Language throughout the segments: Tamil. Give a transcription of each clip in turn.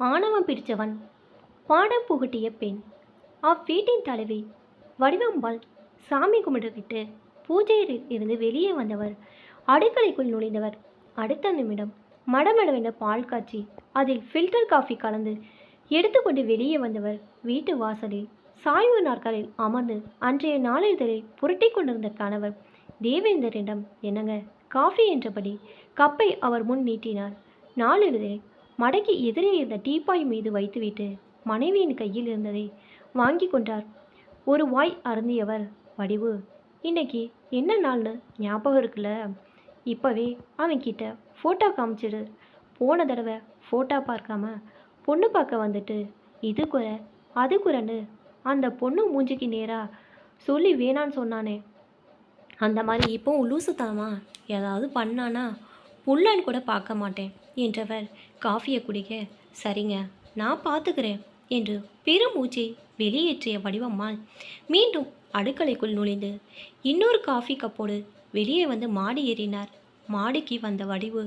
ஆணவம் பிடித்தவன் பாடம் புகட்டிய பெண். அவ்வீட்டின் தலைவி வடிவம்பால் சாமி கும்பிட்டுக்கிட்டு பூஜையில் இருந்து வெளியே வந்தவர். அடுக்கலைக்குள் நுழைந்தவர். அடுத்த நிமிடம் மடமடவென பால் காய்ச்சி அதில் ஃபில்டர் காஃபி கலந்து எடுத்துக்கொண்டு வெளியே வந்தவர் வீட்டு வாசலில் சாய்வு நாற்காலில் அமர்ந்து அன்றைய நாளிதழை புரட்டி கொண்டிருந்த கணவர் தேவேந்தரிடம் என்னங்க? காஃபி என்றபடி கப்பை அவர் முன் நீட்டினார். நாளிதழை மடக்கி எதிரே இருந்த டீப்பாய் மீது வைத்துவிட்டு மனைவியின் கையில் இருந்ததை வாங்கி கொண்டார். ஒரு வாய் அருந்தியவர் வடிவு இன்னைக்கு என்ன நாள்னு ஞாபகம் இருக்குல்ல? இப்போவே அவன்கிட்ட ஃபோட்டோ காமிச்சிடு. போன தடவை ஃபோட்டோ பார்க்காம பொண்ணு பார்க்க வந்துட்டு இது குறை அது குறைன்னு அந்த பொண்ணு மூஞ்சிக்கு நேராக சொல்லி வேணான்னு சொன்னானே. அந்த மாதிரி இப்போவும் லூசுத்தனமா ஏதாவது பண்ணானா புள்ளன்னு கூட பார்க்க மாட்டேன் என்றவர். காஃபியை குடிக்க. சரிங்க நான் பார்த்துக்கிறேன் என்று பெருமூச்சை வெளியேற்றிய வடிவம்மாள் மீண்டும் அடுக்கலைக்குள் நுழைந்து இன்னொரு காஃபி கப்போடு. வெளியே வந்து மாடி ஏறினார். மாடிக்கு வந்த வடிவு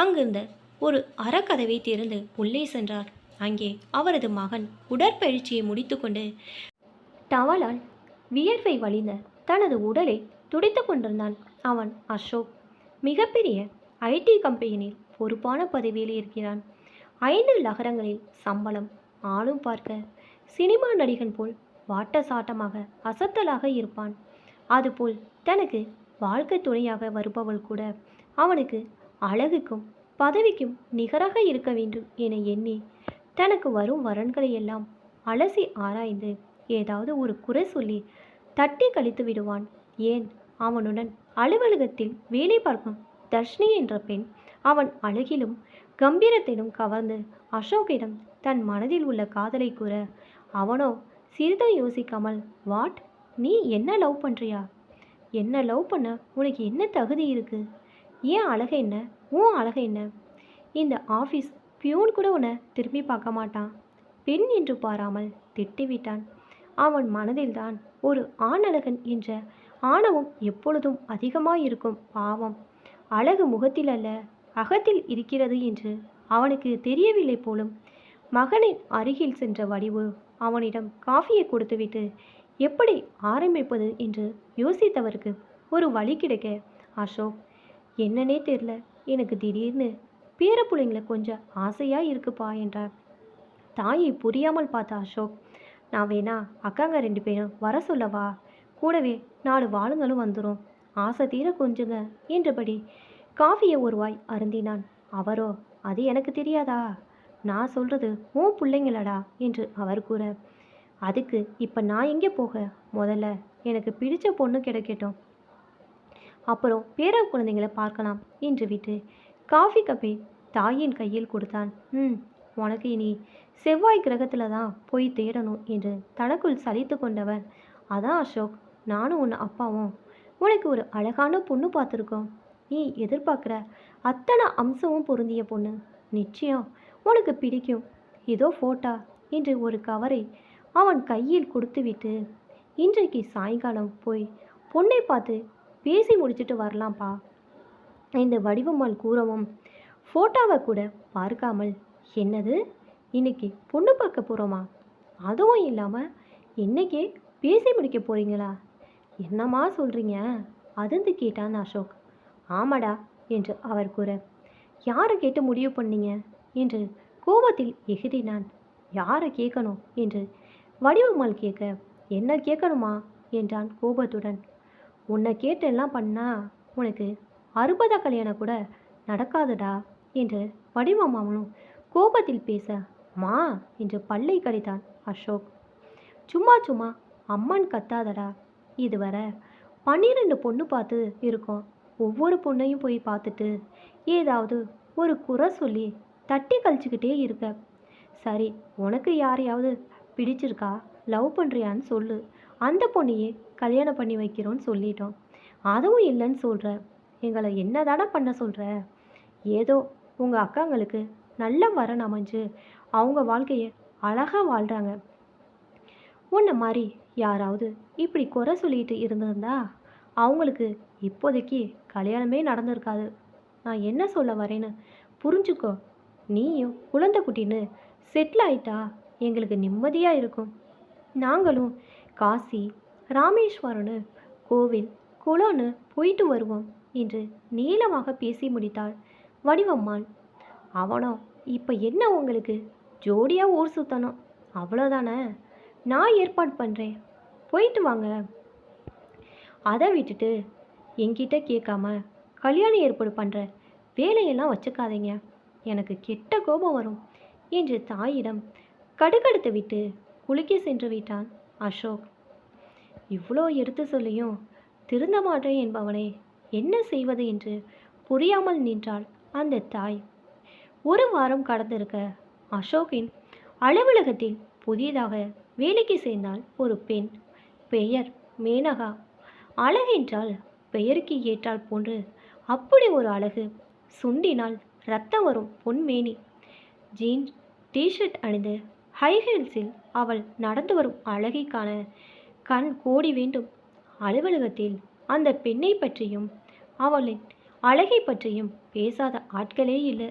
அங்கிருந்த ஒரு அறக்கதவை திறந்து உள்ளே சென்றார். அங்கே அவரது மகன் உடற்பயிற்சியை முடித்துக்கொண்டு டவலால் வியர்வை வழிந்த தனது உடலை துடைத்து கொண்டிருந்தான் அவன் அசோக். மிகப்பெரிய ஐடி கம்பெனியில் பொறுப்பான பதவியில் இருக்கிறான். ஐந்து நகரங்களில் சம்பளம் ஆளும் பார்க்க சினிமா நடிகன் போல் வாட்ட சாட்டமாக அசத்தலாக இருப்பான். அதுபோல் தனக்கு வாழ்க்கை துணையாக வருபவள் கூட அவனுக்கு அழகுக்கும் பதவிக்கும் நிகராக இருக்க வேண்டும் என எண்ணி தனக்கு வரும் வரன்களை எல்லாம் அலசி ஆராய்ந்து ஏதாவது ஒரு குறை சொல்லி தட்டி கழித்து விடுவான். ஏன்? அவனுடன் அலுவலகத்தில் வேலை பார்க்கும் தர்ஷினி என்ற பெண் அவன் அழகிலும் கம்பீரத்திலும் கவர்ந்து அசோக்கிடம் தன் மனதில் உள்ள காதலை கூற அவனோ சிறிதும் யோசிக்காமல் வாட்? நீ என்ன லவ் பண்ணுறியா என்ன லவ் பண்ண? உனக்கு என்ன தகுதி இருக்கு? ஏன் அழகை என்ன? உன் அழகை என்ன? இந்த ஆஃபீஸ் பியூன் கூட உன்னை திரும்பி பார்க்க மாட்டான். பெண் என்று பாராமல் திட்டிவிட்டான். அவன் மனதில்தான் ஒரு ஆணழகன் என்ற ஆணவம் எப்பொழுதும் அதிகமாக இருக்கும் பாவம். அழகு முகத்தில் அல்ல அகத்தில் இருக்கிறது என்று அவனுக்கு தெரியவில்லை போலும். மகனின் அருகில் சென்ற வடிவு அவனிடம் காஃபியை கொடுத்துவிட்டு எப்படி ஆரம்பிப்பது? என்று யோசித்தவருக்கு ஒரு வழி கிடைக்க அசோக் என்னன்னே தெரில எனக்கு திடீர்னு பேர பிள்ளைங்கள கொஞ்சம் ஆசையாக இருக்குப்பா என்றார். தாயை புரியாமல் பார்த்த அசோக் நான் வேணா அக்காங்க ரெண்டு பேரும் வர சொல்லவா? கூடவே நாலு வாளுங்களும் வந்துடும் ஆசை தீர கொஞ்சுங்க என்றபடி காஃபியை ஒரு வாய் அருந்தினான். அவரோ அது எனக்கு தெரியாதா? நான் சொல்றது உன் பிள்ளைங்களடா என்று அவர் கூற. அதுக்கு இப்போ நான் எங்கே போக? முதல்ல எனக்கு பிடிச்ச பொண்ணு கிடைக்கட்டும். அப்புறம் பேர குழந்தைங்களை பார்க்கலாம் என்று விட்டு காஃபி கப்பை தாயின் கையில் கொடுத்தான். ம் உனக்கு இனி செவ்வாய் கிரகத்தில் தான் போய் தேடணும் என்று தனக்குள் சலித்து கொண்டவர் அதான் அசோக் நானும் உன் அப்பாவும் உனக்கு ஒரு அழகான பொண்ணு பார்த்துருக்கோம். நீ எதிர்பார்க்குற அத்தனை அம்சமும் பொருந்திய பொண்ணு. நிச்சயம் உனக்கு பிடிக்கும். இதோ ஃபோட்டா என்று ஒரு கவரை அவன் கையில் கொடுத்துவிட்டு இன்றைக்கு சாயங்காலம் போய் பொண்ணை பார்த்து பேசி முடிச்சுட்டு வரலாம்ப்பா இந்த வடிவம்மாள் கூறவும் ஃபோட்டோவை கூட பார்க்காமல் என்னது? இன்னைக்கு பொண்ணு பார்க்க போகிறோமா அதுவும் இல்லாமல் இன்னைக்கே பேசி முடிக்க போகிறீங்களா என்னம்மா சொல்கிறீங்க அதிர்ந்து கேட்டான் அசோக். ஆமாடா என்று அவர் கூற. யாரை கேட்டு முடிவு பண்ணீங்க? என்று கோபத்தில் எகிறினான். யாரை கேட்கணும்? என்று வடிவம்மாள் கேட்க. என்ன கேட்கணுமா? என்றான் கோபத்துடன். உன்னை கேட்டெல்லாம் பண்ணா உனக்கு அறுபதா கல்யாணம் கூட நடக்காதுடா என்று வடிவம்மாவனும் கோபத்தில் பேச மா என்று பல்லை கடித்தான் அசோக். சும்மா சும்மா அம்மன் கத்தாதடா இதுவரை பன்னிரெண்டு பொண்ணு பார்த்து இருக்கோம். ஒவ்வொரு பொண்ணையும் போய் பார்த்துட்டு ஏதாவது ஒரு குறை சொல்லி தட்டி கழிச்சுக்கிட்டே இருக்க. சரி உனக்கு யாரையாவது பிடிச்சிருக்கா? லவ் பண்ணுறியான்னு சொல்லு. அந்த பொண்ணையே கல்யாணம் பண்ணி வைக்கிறோன்னு சொல்லிட்டோம். அதுவும் இல்லைன்னு சொல்கிற எங்களை என்னதாடா பண்ண சொல்கிற ஏதோ உங்கள் அக்காங்களுக்கு நல்ல வரன் அமைஞ்சு அவங்க வாழ்க்கையை அழகாக வாழ்கிறாங்க உன்னை மாதிரி யாராவது இப்படி குறை சொல்லிட்டு இருந்திருந்தா அவங்களுக்கு இப்போதைக்கு கல்யாணமே நடந்திருக்காது. நான் என்ன சொல்ல வரேன்னு புரிஞ்சுக்கோ. நீயும் குழந்தை குட்டின்னு செட்டில் ஆயிட்டா எங்களுக்கு நிம்மதியாக இருக்கும். நாங்களும் காசி ராமேஸ்வரனு கோவில் குளம்னு போயிட்டு வருவோம் என்று நீளமாக பேசி முடித்தாள் வடிவம்மாள். அவனோ இப்போ என்ன உங்களுக்கு? ஜோடியாக ஊர் சுற்றணும் அவ்வளோதானே நான் ஏற்பாடு பண்ணுறேன் போயிட்டு வாங்க. அதை விட்டுட்டு என்கிட்ட கேட்காம கல்யாணம் ஏற்பாடு பண்ணுற வேலையெல்லாம் வச்சுக்காதீங்க. எனக்கு கெட்ட கோபம் வரும் என்று தாயிடம் கடுக்கடுத்து விட்டு குளிக்க சென்று விட்டான் அசோக். இவ்வளோ எடுத்து சொல்லியும் திருந்த மாட்டேன் என்பவனை என்ன செய்வது என்று புரியாமல் நின்றாள் அந்த தாய். ஒரு வாரம் கடந்திருக்க அசோக்கின் அலுவலகத்தில் புதிதாக வேலைக்கு சேர்ந்தால் ஒரு பெண். பெயர் மேனகா. அழகென்றால் பெயருக்கு ஏற்றால் போன்று அப்படி ஒரு அழகு சுண்டினால் ரத்தம் வரும் பொன்மேனி. ஜீன்ஸ் டிஷர்ட் அணிந்து ஹை ஹீல்ஸில் அவள் நடந்து வரும் அழகை காண கண் கோடி வேண்டும். அலுவலகத்தில் அந்த பெண்ணை பற்றியும் அவளின் அழகை பற்றியும் பேசாத ஆட்களே இல்லை.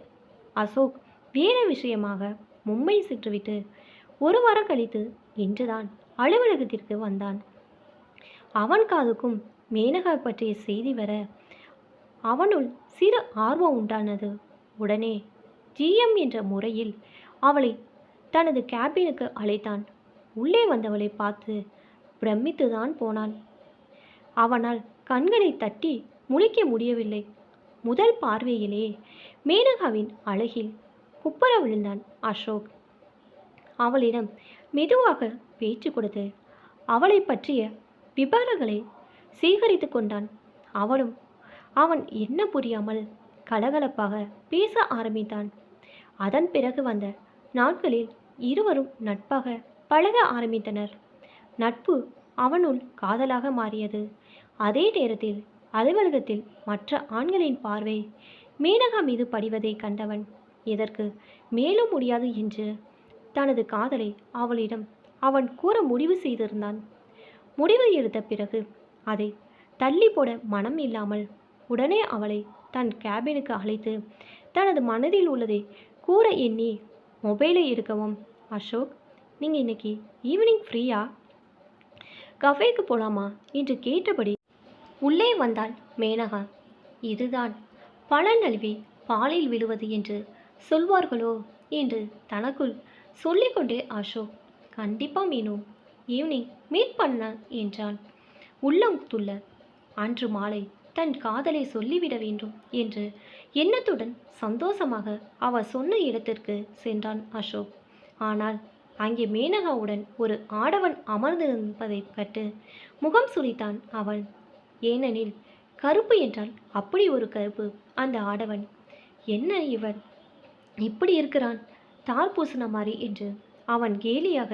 அசோக் வேறு விஷயமாக மும்பை சென்றுவிட்டு ஒரு வாரம் கழித்து இன்றுதான் அலுவலகத்திற்கு வந்தான். அவன் காதுக்கும் மேனகா பற்றிய செய்தி வர அவனுள் சிறு ஆர்வம் உண்டானது. உடனே ஜிஎம் என்ற முறையில் அவளை தனது கேபினுக்கு அழைத்தான். உள்ளே வந்தவளை பார்த்து பிரமித்துதான் போனான் அவனால் கண்களை தட்டி முழிக்க முடியவில்லை. முதல் பார்வையிலே மேனகாவின் அழகில் குப்பர விழுந்தான் அசோக். அவளிடம் மெதுவாக பேச்சு கொடுத்து அவளை பற்றிய விபரங்களை சேகரித்து கொண்டான். அவளும் அவன் என்ன புரியாமல் கலகலப்பாக பேச ஆரம்பித்தான். அதன் பிறகு வந்த நாட்களில் இருவரும் நட்பாக பழக ஆரம்பித்தனர். நட்பு அவனுள் காதலாக மாறியது. அதே நேரத்தில் அலுவலகத்தில் மற்ற ஆண்களின் பார்வை மேனகா மீது படிவதை கண்டவன் இதற்கு மேலும் முடியாது என்று தனது காதலை அவளிடம் அவன் கூற முடிவு செய்திருந்தான். முடிவு எடுத்த பிறகு அதை தள்ளி போட மனம் இல்லாமல் உடனே அவளை தன் கேபினுக்கு அழைத்து தனது மனதில் உள்ளதை கூற எண்ணி மொபைலை எடுக்கவும் அசோக் நீங்கள் இன்னைக்கு ஈவினிங் ஃப்ரீயா கஃபேக்கு போலாமா? என்று கேட்டபடி உள்ளே வந்தாள் மேனகா. இதுதான் பல நல்வி பாலில் விழுவது என்று சொல்வார்களோ? என்று தனக்குள் சொல்லிக்கொண்டே அசோக் கண்டிப்பாக மீனு. ஈவினிங் மீட் பண்ண என்றான். உள்ளம் துள்ள. அன்று மாலை தன் காதலை சொல்லிவிட வேண்டும் என்று எண்ணத்துடன் சந்தோஷமாக அவ சொன்ன இடத்திற்கு சென்றான் அசோக். ஆனால் அங்கே மேனகாவுடன் ஒரு ஆடவன் அமர்ந்திருப்பதை கட்டு முகம் சுளித்தான் அவன் ஏனெனில் கருப்பு என்றால் அப்படி ஒரு கருப்பு அந்த ஆடவன். என்ன இவன்? இப்படி இருக்கிறான்? தார் பூசின மாதிரி என்று அவன் கேலியாக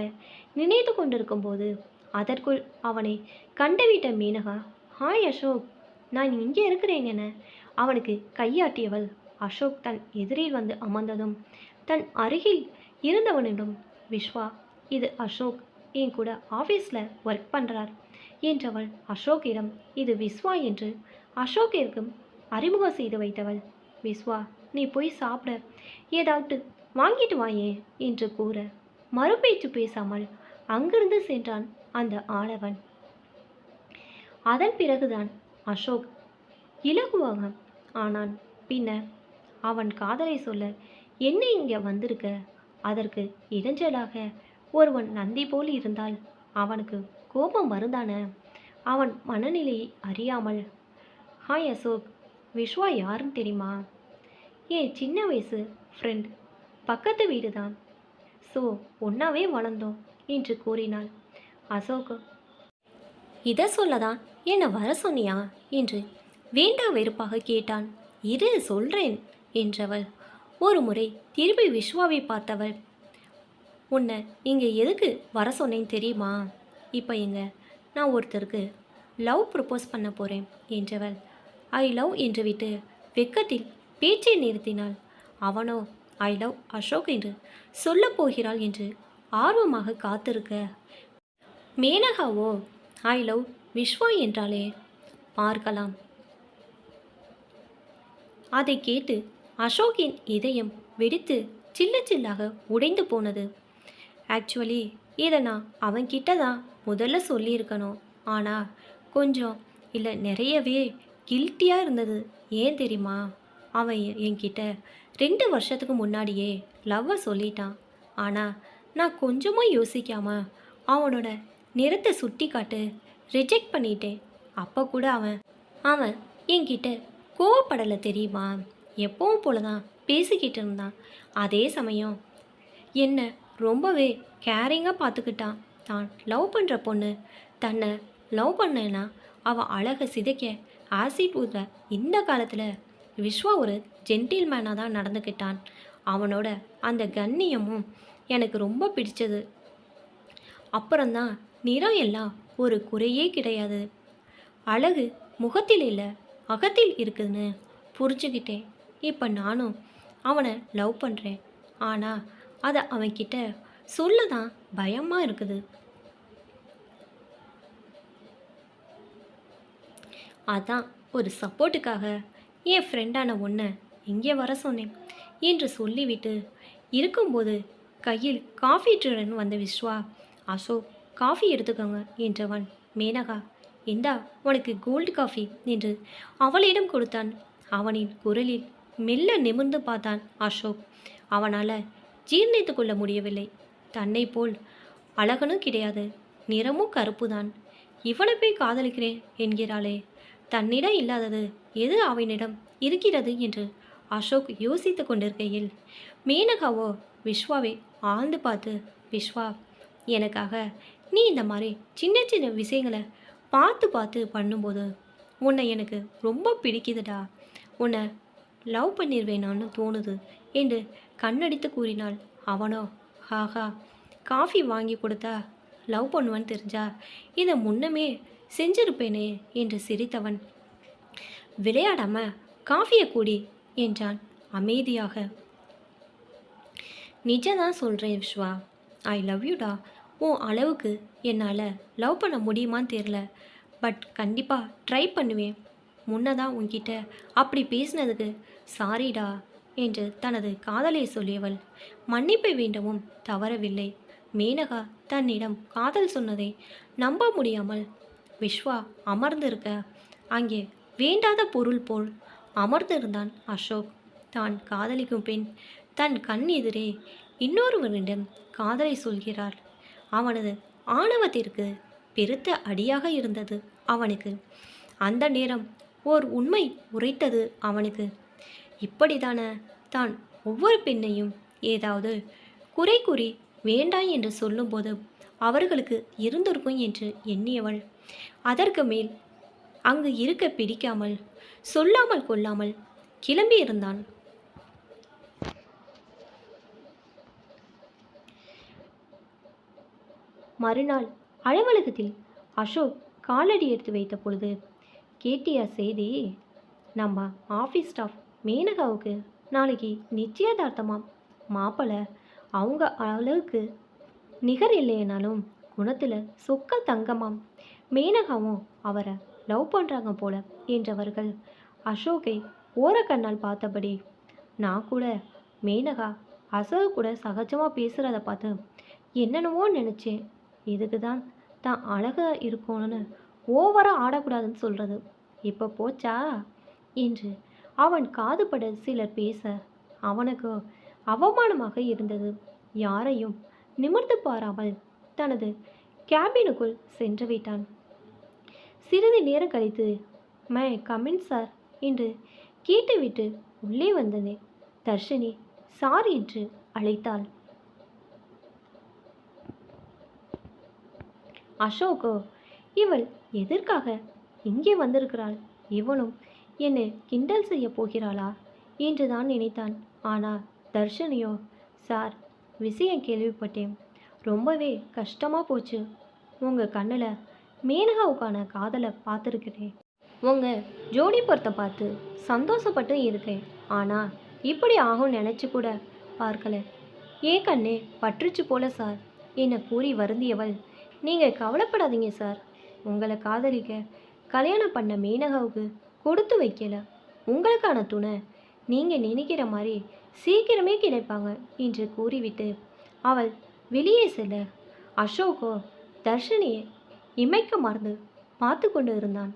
நினைத்து கொண்டிருக்கும்போது அதற்குள் அவனை கண்டுவிட்ட மீனகா ஹாய் அசோக் நான் இங்கே இருக்கிறேன் என அவனுக்கு கையாட்டியவள். அசோக் தன் எதிரில் வந்து அமர்ந்ததும் தன் அருகில் இருந்தவனிடம் விஸ்வா இது அசோக். என் கூட ஆஃபீஸில் ஒர்க் பண்ணுறார் என்றவள் அசோக்கிடம் இது விஸ்வா என்று அசோக்கிற்கும் அறிமுகம் செய்து வைத்தவள். விஸ்வா நீ போய் சாப்பிட. ஏதாவது வாங்கிட்டு வாயே என்று கூற மறுபேச்சு பேசாமல் அங்கிருந்து சென்றான் அந்த ஆளவன் அதன் பிறகுதான் அசோக் இலகுவாக ஆனான். பின்னர் அவன் காதலை சொல்ல என்ன இங்கே வந்திருக்க? அதற்கு இடைஞ்சலாக ஒருவன் நந்தி போல் இருந்தால் அவனுக்கு கோபம் வருந்தான அவன் மனநிலையை அறியாமல் ஹாய் அசோக் விஸ்வா யாருன்னு தெரியுமா? ஏன் சின்ன வயசு ஃப்ரெண்ட் பக்கத்து வீடு தான் ஸோ ஒன்றாவே வளர்ந்தோம் என்று கூறினாள். அசோக் இதை சொல்லதான் என்னை வர சொன்னியா? என்று வேண்டா வெறுப்பாக கேட்டான். இரு சொல்கிறேன் என்றவள். ஒரு முறை திரும்பி விஸ்வாவை பார்த்தவள் உன்னை இங்கே எதுக்கு வர சொன்னேன் தெரியுமா? இப்போ எங்க? நான் ஒருத்தருக்கு லவ் ப்ரப்போஸ் பண்ண போகிறேன் என்றவள். ஐ லவ் என்று விட்டு வெக்கத்தில் பேச்சை நிறுத்தினாள். அவனோ ஐ லவ் அசோக் என்று சொல்லப் போகிறாள் என்று ஆர்வமாக காத்திருக்க. மேனகாவோ ஐ லவ் விஸ்வா என்றாலே பார்க்கலாம். அதை கேட்டு அசோக்கின் இதயம் வெடித்து சில்லு சில்லாக உடைந்து போனது. ஆக்சுவலி இதை நான் அவன்கிட்ட தான் முதல்ல சொல்லியிருக்கணும். ஆனால் கொஞ்சம் இல்லை நிறையவே கில்ட்டியாக இருந்தது. ஏன் தெரியுமா? அவன் எ- என்கிட்ட ரெண்டு வருஷத்துக்கு முன்னாடியே லவ்வை சொல்லிட்டான். ஆனால் நான் கொஞ்சமும் யோசிக்காம அவனோட நிறத்தை சுட்டி காட்டு ரிஜெக்ட் பண்ணிட்டேன். அப்போ கூட அவன் அவன் என்கிட்ட கோவப்படலை தெரியுமா? எப்பவும் போல தான் பேசிக்கிட்டு இருந்தான். அதே சமயம் என்னை ரொம்பவே கேரிங்காக பார்த்துக்கிட்டான் தான் லவ் பண்ணுற பொண்ணு தன்னை லவ் பண்ணேன்னா அவள் அழகை சிதைக்க ஆசிட் ஊதுற இந்த காலத்தில் விஸ்வா ஒரு ஜென்டில்மேனாக தான் நடந்துக்கிட்டான். அவனோட அந்த கண்ணியமும் எனக்கு ரொம்ப பிடிச்சது. அப்புறம்தான் நிறம் எல்லாம் ஒரு குறையே கிடையாது. அழகு முகத்தில் இல்லை அகத்தில் இருக்குதுன்னு புரிஞ்சுக்கிட்டேன். இப்போ நானும் அவனை லவ் பண்ணுறேன் ஆனால் அதை அவன்கிட்ட சொல்ல தான் பயமாக இருக்குது. அதான் ஒரு சப்போர்ட்டுக்காக என் ஃப்ரெண்டான ஒன்றை இங்கே வர சொன்னேன் என்று சொல்லிவிட்டு இருக்கும்போது கையில் காஃபி ட்ரன் வந்த விஸ்வா அசோக் காஃபி எடுத்துக்கோங்க என்றவன். மேனகா இந்தா உனக்கு கோல்டு காஃபி என்று அவளிடம் கொடுத்தான். அவனின் குரலில் மெல்ல நிமிர்ந்து பார்த்தான் அசோக். அவனால் ஜீர்ணித்து கொள்ள முடியவில்லை. தன்னை போல் அழகனும் கிடையாது நிறமும் கருப்புதான். இவனை போய் காதலிக்கிறேன் என்கிறாளே தன்னிடம் இல்லாதது எது அவனிடம் இருக்கிறது என்று அசோக் யோசித்து கொண்டிருக்கையில் மேனகாவோ விஸ்வாவை ஆழ்ந்து பார்த்து விஸ்வா எனக்காக நீ இந்த மாதிரி சின்ன சின்ன விஷயங்களை பார்த்து பார்த்து பண்ணும்போது உன்னை எனக்கு ரொம்ப பிடிக்குதுடா. உன்னை லவ் பண்ணிடுவேனான்னு தோணுது என்று கண்ணடித்து கூறினாள். அவனோ ஹாஹா காஃபி வாங்கி கொடுத்தா லவ் பண்ணுவேன்னு தெரிஞ்சா இதை முன்னமே செஞ்சிருப்பேனே என்று சிரித்தவன். விளையாடாம காஃபியை கூடி என்றான் அமைதியாக. நிஜம்தான் சொல்கிறேன் விஸ்வா ஐ லவ் யூடா உன் அளவுக்கு என்னால் லவ் பண்ண முடியுமான்னு தெரில பட் கண்டிப்பாக ட்ரை பண்ணுவேன். முன்னதான் உன்கிட்ட அப்படி பேசினதுக்கு சாரிடா என்று தனது காதலை சொல்லியவள். மன்னிப்பை வேண்டவும் தவறவில்லை. மேனகா தன்னிடம் காதல் சொன்னதை நம்ப முடியாமல் விஸ்வா அமர்ந்திருக்க அங்கே வேண்டாத பொருள் போல் அமர்ந்திருந்தான் அசோக். தான் காதலிக்கும் பெண் தன் கண் எதிரே இன்னொருவனிடம் காதலை சொல்கிறார். அவனது ஆணவத்திற்கு பெருத்த அடியாக இருந்தது அவனுக்கு. அந்த நேரம் ஓர் உண்மை உரைத்தது அவனுக்கு. இப்படிதான தான் ஒவ்வொரு பெண்ணையும் ஏதாவது குறை கூறி வேண்டாம் என்று சொல்லும்போது அவர்களுக்கு இருந்திருக்கும் என்று எண்ணியவள். அதற்கு மேல் அங்கு இருக்க பிடிக்காமல் சொல்லாமல் கொள்ளாமல் கிளம்பியிருந்தான் மறுநாள் அலுவலகத்தில் அசோக் காலடி எடுத்து வைத்த பொழுது கேட்டியா செய்தி நம்ம ஆஃபீஸ் ஸ்டாஃப் மேனகாவுக்கு நாளைக்கு நிச்சயதார்த்தமாம். மாப்பிள்ளை அவங்க அளவுக்கு நிகர் இல்லைனாலும் குணத்தில் சொக்க தங்கமாம். மேனகாவும் அவரை லவ் பண்ணுறாங்க போல என்றவர்கள். அசோக்கை ஓரக்கண்ணால் பார்த்தபடி நான் கூட மேனகா அசோக் கூட சகஜமாக பேசுகிறத பார்த்து என்னென்னவோ நினச்சேன். இதுக்கு தான் தான் அழகாக இருக்கணும்னு ஓவராக ஆடக்கூடாதுன்னு சொல்கிறது இப்போ போச்சா? என்று அவன் காதுபட சிலர் பேச அவனுக்கு அவமானமாக இருந்தது. யாரையும் நிமிர்ந்து பாராமல் தனது கேபினுக்குள் சென்று விட்டான். சிறிது நேரம் கழித்து மே கமின் சார் என்று கேட்டுவிட்டு உள்ளே வந்தது தர்ஷினி சார் என்று அழைத்தாள். அசோகோ இவள் எதற்காக இங்கே வந்திருக்கிறாள்? இவனும் என்னை கிண்டல் செய்ய போகிறாளா? என்று தான் நினைத்தான். ஆனால் தர்ஷனியோ சார் விஷயம் கேள்விப்பட்டேன். ரொம்பவே கஷ்டமாக போச்சு. உங்கள் கண்ணில் மேனகாவுக்கான காதலை பார்த்துருக்கிறேன் உங்கள் ஜோடி பொருத்தை பார்த்து சந்தோஷப்பட்டு இருக்கேன். ஆனால் இப்படி ஆகும் நினச்சி கூட பார்க்கல. ஏன் கண்ணே பற்றுச்சு போல சார். என்னை கூறி வருந்தியவள். நீங்கள் கவலைப்படாதீங்க சார். உங்களை காதலிக்க கல்யாணம் பண்ண மேனகாவுக்கு கொடுத்து வைக்கல. உங்களுக்கான துணை. நீங்கள் நினைக்கிற மாதிரி சீக்கிரமே கிடைப்பாங்க என்று கூறிவிட்டு அவள் வெளியே செல்ல. அசோகோ தர்ஷினியை இமைக்க மறந்து பார்த்து கொண்டு இருந்தான்.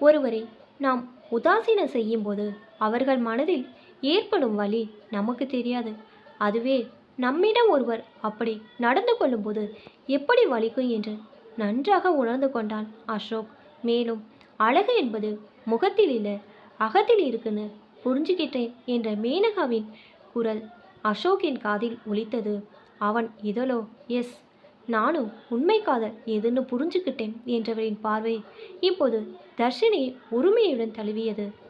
ஒருவரை நாம் உதாசீனம் செய்யும்போது அவர்கள் மனதில் ஏற்படும் வலி நமக்கு தெரியாது. அதுவே நம்மிடம் ஒருவர் அப்படி நடந்து கொள்ளும்போது எப்படி வலிக்கும் என்று நன்றாக உணர்ந்து கொண்டான் அசோக். மேலும் அழகு என்பது முகத்தில் இல்லை அகத்தில் இருக்குன்னு புரிஞ்சுக்கிட்டேன் என்ற மேனகாவின் குரல் அசோக்கின் காதில் ஒலித்தது. அவன் இதழோ எஸ் நானும் உண்மை காதல் எதுன்னு புரிஞ்சுக்கிட்டேன் என்றவரின் பார்வை இப்போது தர்ஷினியை உரிமையுடன் தழுவியது.